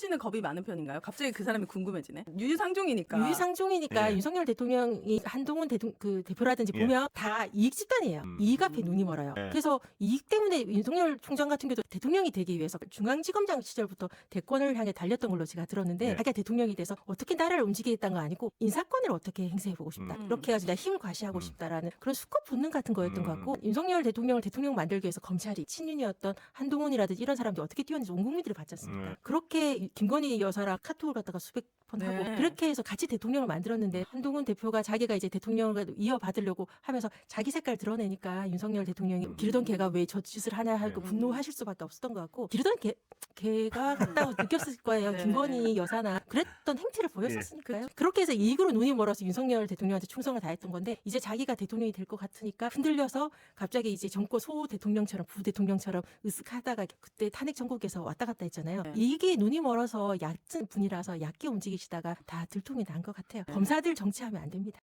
씨는 겁이 많은 편인가요? 갑자기 그 사람이 궁금해지네. 유유상종이니까. 유유상종이니까 예. 윤석열 대통령이 한동훈 대통, 그 대표라든지 예. 보면 다 이익 집단이에요. 음. 이익 앞에 눈이 멀어요. 예. 그래서 이익 때문에 윤석열 총장 같은 경우도 대통령이 되기 위해서 중앙지검장 시절부터 대권을 향해 달렸던 걸로 제가 들었는데 예. 자기가 대통령이 돼서 어떻게 나라를 움직이겠다는 거 아니고 인사권을 어떻게 행사해보고 싶다. 음. 이렇게 해가지고 내가 힘을 과시하고 음. 싶다라는 그런 수컷 본능 같은 거였던 것 음. 같고 윤석열 대통령을 대통령 만들기 위해서 검찰이 친윤이었던 한동훈이라든지 이런 사람들이 어떻게 뛰었는지 온 국민들이 봤지 않습니까? 네. 그렇게 김건희 여사랑 카톡을 갖다가 수백 번 하고 네. 그렇게 해서 같이 대통령을 만들었는데 한동훈 대표가 자기가 이제 대통령을 이어받으려고 하면서 자기 색깔 드러내니까 윤석열 대통령이 음. 기르던 개가 왜 저 짓을 하나 하고 네. 분노하실 수밖에 없었던 것 같고 기르던 개, 개가 같다고 느꼈을 거예요. 네. 김건희 여사나 그랬던 행태를 보였었으니까요. 그렇게 해서 이익으로 눈이 멀어서 윤석열 대통령한테 충성을 다했던 건데 이제 자기가 대통령이 될 것 같으니까 흔들려서 갑자기 이제 정권 소 대통령처럼 부 대통령처럼 으쓱하다가 그때 탄핵 전국에서 왔다 갔다 했잖아요. 네. 이게 눈이 멀어서 얕은 분이라서 얕게 움직 이시다가 다 들통이 난 것 같아요. 검사들 정치하면 안 됩니다.